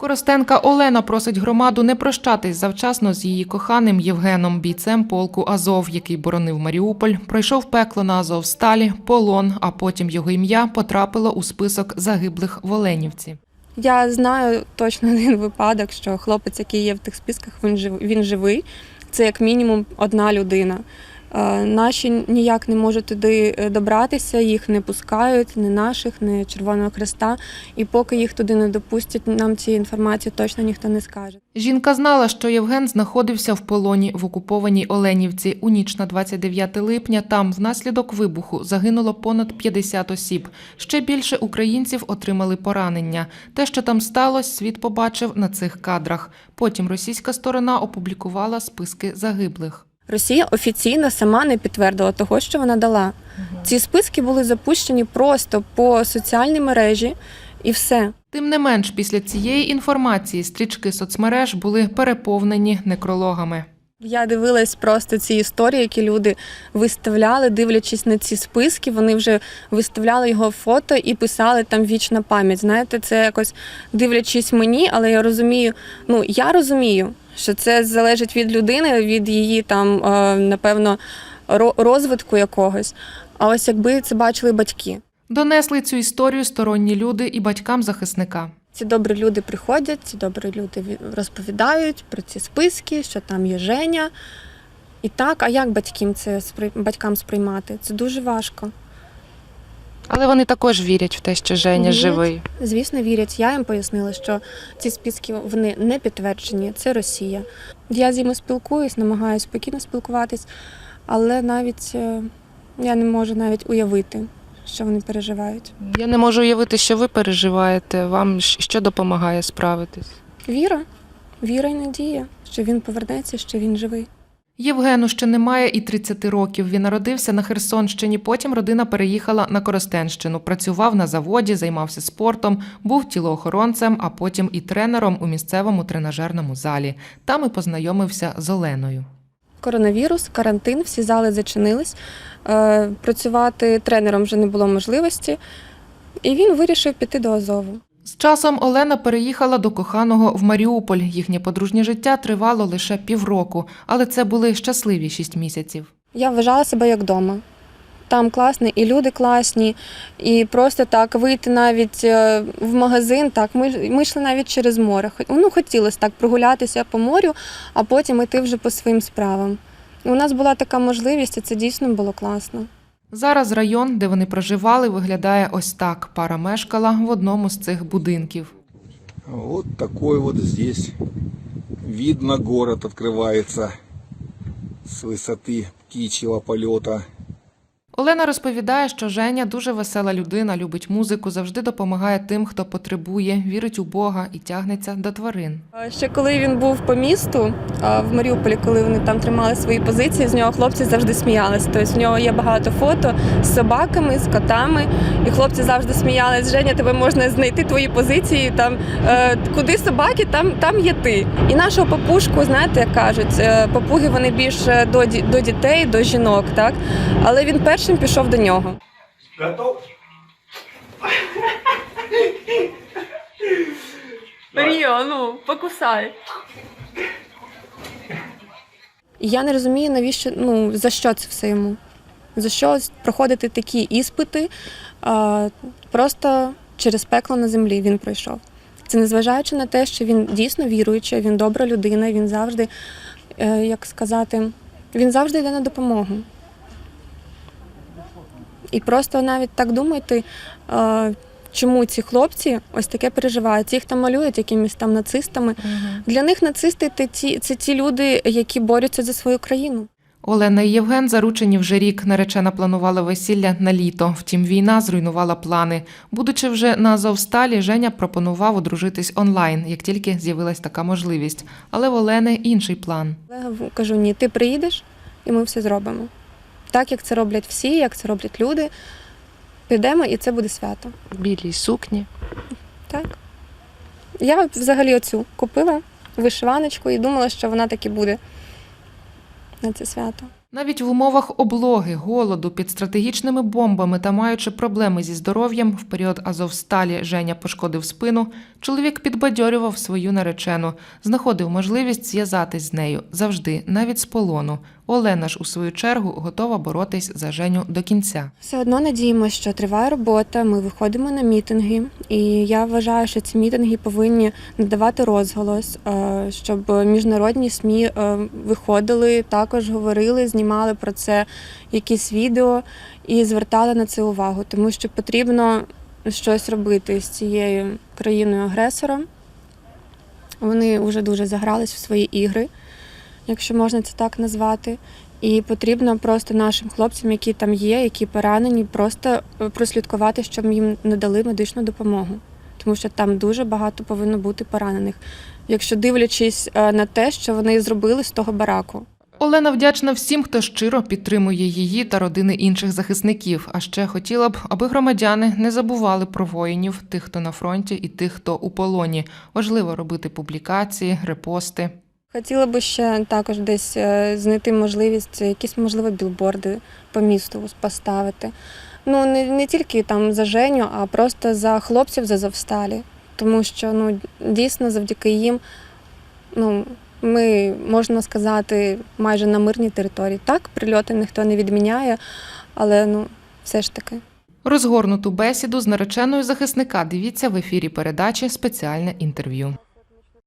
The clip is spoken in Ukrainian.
Коростенка Олена просить громаду не прощатись завчасно з її коханим Євгеном, бійцем полку Азов, який боронив Маріуполь, пройшов пекло на Азовсталі, полон, а потім його ім'я потрапило у список загиблих в Оленівці. Я знаю точно один випадок, що хлопець, який є в тих списках, він жив, він живий. Це як мінімум одна людина. Е, Наші ніяк не можуть туди е, добратися, їх не пускають, ні наших, ні Червоного Хреста. І поки їх туди не допустять, нам цієї інформації точно ніхто не скаже. Жінка знала, що Євген знаходився в полоні в окупованій Оленівці. У ніч на 29 липня там внаслідок вибуху загинуло понад 50 осіб. Ще більше українців отримали поранення. Те, що там сталося, світ побачив на цих кадрах. Потім російська сторона опублікувала списки загиблих. Росія офіційно сама не підтвердила того, що вона дала. Ці списки були запущені просто по соціальній мережі і все. Тим не менш, після цієї інформації стрічки соцмереж були переповнені некрологами. Я дивилась просто ці історії, які люди виставляли, дивлячись на ці списки. Вони вже виставляли його фото і писали там вічна пам'ять. Знаєте, це якось дивлячись мені, але я розумію. Ну я розумію, що це залежить від людини, від її там, е, напевно, ро- розвитку якогось. А ось якби це бачили батьки. Донесли цю історію сторонні люди і батькам захисника. Ці добрі люди приходять, ці добрі люди розповідають про ці списки, що там є Женя. І так, а як батькам це батькам сприймати? Це дуже важко. Але вони також вірять в те, що Женя Вірять. живий. Звісно, вірять. Я їм пояснила, що ці списки вони не підтверджені, це Росія. Я з ними спілкуюсь, намагаюся спокійно спілкуватись, але навіть е, я не можу навіть уявити, що вони переживають. Я не можу уявити, що ви переживаєте. Вам що допомагає справитись? Віра, віра і надія, що він повернеться, що він живий. Євгену ще немає і 30 років. Він народився на Херсонщині. Потім родина переїхала на Коростенщину. Працював на заводі, займався спортом, був тілоохоронцем, а потім і тренером у місцевому тренажерному залі. Там і познайомився з Оленою. Коронавірус, карантин, всі зали зачинились. Е, Працювати тренером вже не було можливості, і він вирішив піти до Азову. З часом Олена переїхала до коханого в Маріуполь. Їхнє подружнє життя тривало лише півроку, але це були щасливі шість місяців. Я вважала себе як вдома Там класно, і люди класні, і просто так вийти навіть е, в магазин. Так, ми, ми йшли навіть через море. Хо- Ну, хотілося так прогулятися по морю, а потім йти вже по своїм справам. І у нас була така можливість, і це дійсно було класно. Зараз район, де вони проживали, виглядає ось так. Пара мешкала в одному з цих будинків. Вот такой вот здесь видно город открывается с высоты птичьего полета. Олена розповідає, що Женя дуже весела людина, любить музику, завжди допомагає тим, хто потребує, вірить у Бога і тягнеться до тварин. Ще коли він був по місту в Маріуполі, коли вони там тримали свої позиції, з нього хлопці завжди сміялися. Тобто в нього є багато фото з собаками, з котами, і хлопці завжди сміялись. Женя, тебе можна знайти твої позиції. Там е, куди собаки, там, там є ти. І нашого папушку, знаєте, як кажуть, е, папуги вони більше до, до дітей, до жінок, так але він першим пішов до нього. Готов? Ріо, ну покусай. І я не розумію, навіщо ну за що це все йому? За що проходити такі іспити? А, просто через пекло на землі він пройшов. Це незважаючи на те, що він дійсно віруючий, він добра людина, він завжди, е, як сказати, він завжди йде на допомогу. І просто навіть так думайте, е, чому ці хлопці ось таке переживають. Ті, хто малюють якимись там нацистами. Для них нацисти це ті, це ті люди, які борються за свою країну. Олена і Євген заручені вже рік. Наречена планувала весілля на літо. Втім, війна зруйнувала плани. Будучи вже на Азовсталі, Женя пропонував одружитись онлайн, як тільки з'явилась така можливість. Але в Олени інший план. Але кажу, ні, ти приїдеш і ми все зробимо. Так, як це роблять всі, як це роблять люди. Підемо і це буде свято. Білій сукні. Так. Я взагалі оцю купила вишиваночку і думала, що вона так і буде на це свято. Навіть в умовах облоги, голоду, під стратегічними бомбами та маючи проблеми зі здоров'ям, в період Азовсталі Женя пошкодив спину. Чоловік підбадьорював свою наречену, знаходив можливість зв'язатись з нею завжди, навіть з полону. Олена ж у свою чергу готова боротись за Женю до кінця. Все одно надіємося, що триває робота. Ми виходимо на мітинги, і я вважаю, що ці мітинги повинні надавати розголос, е, щоб міжнародні СМІ е, виходили, також говорили, знімали про це якісь відео і звертали на це увагу, тому що потрібно щось робити з цією країною агресором. Вони вже дуже загрались в свої ігри, якщо можна це так назвати. І потрібно просто нашим хлопцям, які там є, які поранені, просто е, прослідкувати, щоб їм надали медичну допомогу. Тому що там дуже багато повинно бути поранених, якщо дивлячись е, на те, що вони зробили з того бараку. Олена вдячна всім, хто щиро підтримує її та родини інших захисників. А ще хотіла б, аби громадяни не забували про воїнів, тих, хто на фронті, і тих, хто у полоні. Важливо робити публікації, репости. Хотіла би ще також десь е, знайти можливість, якісь можливо білборди по місту поставити. Ну не, не тільки там за Женю, а просто за хлопців з Азовсталі. Тому що ну дійсно завдяки їм ну, ми можна сказати майже на мирній території. Так, прильоти ніхто не відміняє, але ну все ж таки. Розгорнуту бесіду з нареченою захисника дивіться в ефірі передачі Спеціальне інтерв'ю.